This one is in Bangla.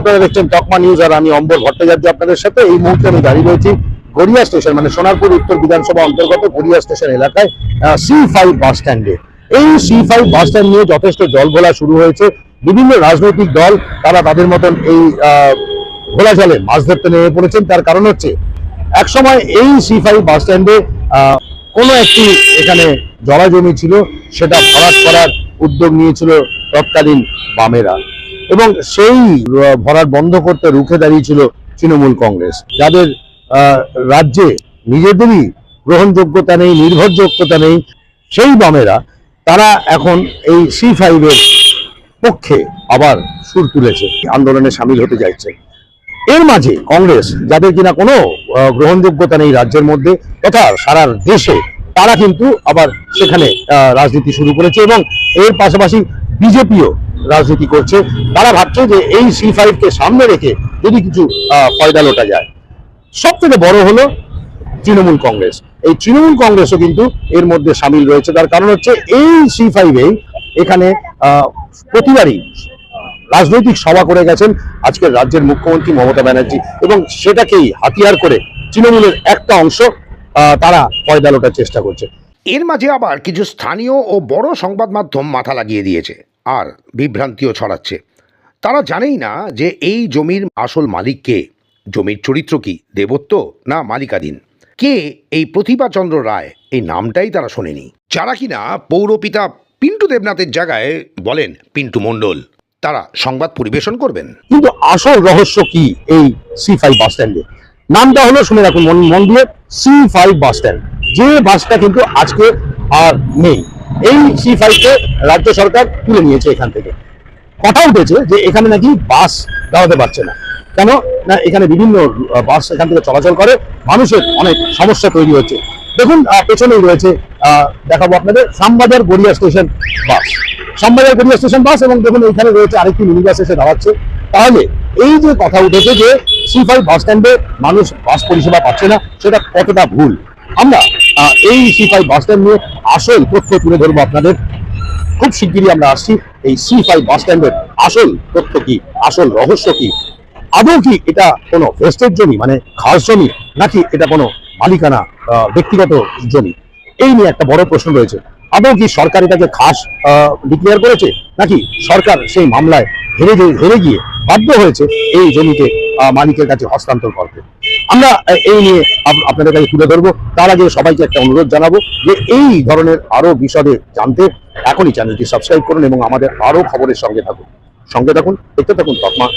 আপনারা দেখছেন তকমা নিউজ আর আমি অম্বর ভট্টাচার্য আপনাদের সাথে। এই মুহূর্তে আমি দাঁড়িয়ে রয়েছি গড়িয়া স্টেশন মানে সোনারপুর উত্তর বিধানসভা অন্তর্গত গড়িয়া স্টেশন এলাকায় সি ফাইভ বাস স্ট্যান্ডে এই সি ফাইভ বাস স্ট্যান্ড নিয়ে যথেষ্ট জল জলঘোলা শুরু হয়েছে। বিভিন্ন রাজনৈতিক দল, তারা তাদের মতন এই ঘোলা জলে মাছ ধরতে নেমে পড়েছেন। তার কারণ হচ্ছে, একসময় এই সি ফাইভ বাস স্ট্যান্ডে কোনো একটি এখানে জলা জমি ছিল, সেটা ভরাট করার উদ্যোগ নিয়েছিল তৎকালীন বামেরা। এবং সেই ভরাট বন্ধ করতে রুখে দাঁড়িয়েছিল তৃণমূল কংগ্রেস। যাদের রাজ্যে নিজেদেরই গ্রহণযোগ্যতা নেই, নির্ভরযোগ্যতা নেই, সেই বামেরা, তারা এখন এই সি ফাইভের পক্ষে আবার সুর তুলেছে, আন্দোলনে সামিল হতে চাইছে। এর মাঝে কংগ্রেস, যাদের কিনা কোনো গ্রহণযোগ্যতা নেই রাজ্যের মধ্যে, তথা সারা দেশে, তারা কিন্তু আবার সেখানে রাজনীতি শুরু করেছে এবং এর পাশাপাশি বিজেপিও রাজনীতি করছে, তারা ভাবছে যে এই সি ফাইভকে সামনে রেখে যদি কিছু ফয়দা লোটা যায়। সব থেকে বড় হলো তৃণমূল কংগ্রেস। এই তৃণমূল কংগ্রেসও কিন্তু এর মধ্যে সামিল রয়েছে। তার কারণ হচ্ছে এই সি ফাইভেই এখানে প্রতিবারই রাজনৈতিক সভা করে গেছেন আজকের রাজ্যের মুখ্যমন্ত্রী মমতা ব্যানার্জি এবং সেটাকেই হাতিয়ার করে তৃণমূলের একটা অংশ তারা ফয়দা লোটার চেষ্টা করছে। এর মাঝে আবার কিছু স্থানীয় ও বড় সংবাদ মাধ্যম মাথা লাগিয়ে দিয়েছে। আর বিভ্রান্তিও ছড়াচ্ছে। তারা জানেই না যে এই জমির আসল মালিক কে? জমির চরিত্র কি, দেবত্ব না মালিকাধীন? কে এই প্রতিভাচন্দ্র রায়? এই নামটাই তারা শোনেনি। যারা কিনা পৌরপিতা পিন্টু দেবনাথের জায়গায় বলেন, পিন্টু মণ্ডল, তারা সংবাদ পরিবেশন করবেন। কিন্তু আসল রহস্য কি এই সি ফাইভ বাস স্ট্যান্ডে নামটা হলো, শুনে রাখুন, মন মন দিয়ে সি ফাইভ বাস স্ট্যান্ড যে বাসটা কিন্তু আজকে আর নেই। এই সি ফাইভকে রাজ্য সরকার তুলে নিয়েছে এখান থেকে। কথা উঠেছে যে এখানে নাকি বাস দাঁড়াতে পারছে না। কেন? না, এখানে বিভিন্ন বাস এখান থেকে চলাচল করে। মানুষের অনেক সমস্যা তৈরি হচ্ছে। দেখুন পেছনেই রয়েছে দেখাবো আপনাদের Shyambazar Garia station bus. Shyambazar Garia station bus এবং দেখুন এখানে রয়েছে আরেকটি মিনি বাস এসে দাঁড়াচ্ছে। তাহলে এই যে কথা উঠেছে যে সি ফাইভ বাস স্ট্যান্ডে মানুষ বাস পরিষেবা পাচ্ছে না, সেটা কতটা ভুল? আমরা এই সি ফাইভ বাস স্ট্যান্ড নিয়ে আসল তথ্য তুলে ধরবো আপনাদের। খুব শিগগিরই আমরা আসছি এই সি ফাইভ বাস স্ট্যান্ডের আসল তথ্য কি, আসল রহস্য কি? আদৌ কি এটা কোনো ভেস্টের জমি মানে খাস জমি, নাকি এটা কোনো মালিকানা ব্যক্তিগত জমি? এই নিয়ে একটা বড় প্রশ্ন রয়েছে। আদৌ কি সরকার এটাকে খাস ডিক্লেয়ার করেছে, নাকি সরকার সেই মামলায় হেরে হেরে গিয়ে বাধ্য হয়েছে এই জমিকে মালিকের কাছে হস্তান্তর করতে? আমরা এই নিয়ে আপ- আপনাদের কাছে তুলে ধরবো। তার আগে সবাইকে একটা অনুরোধ জানাব যে এই ধরনের আরও বিশদে জানতে এখনই চ্যানেলটি সাবস্ক্রাইব করুন এবং আমাদের আরও খবরের সঙ্গে থাকুন। সঙ্গে থাকুন, দেখতে থাকুন, তকমা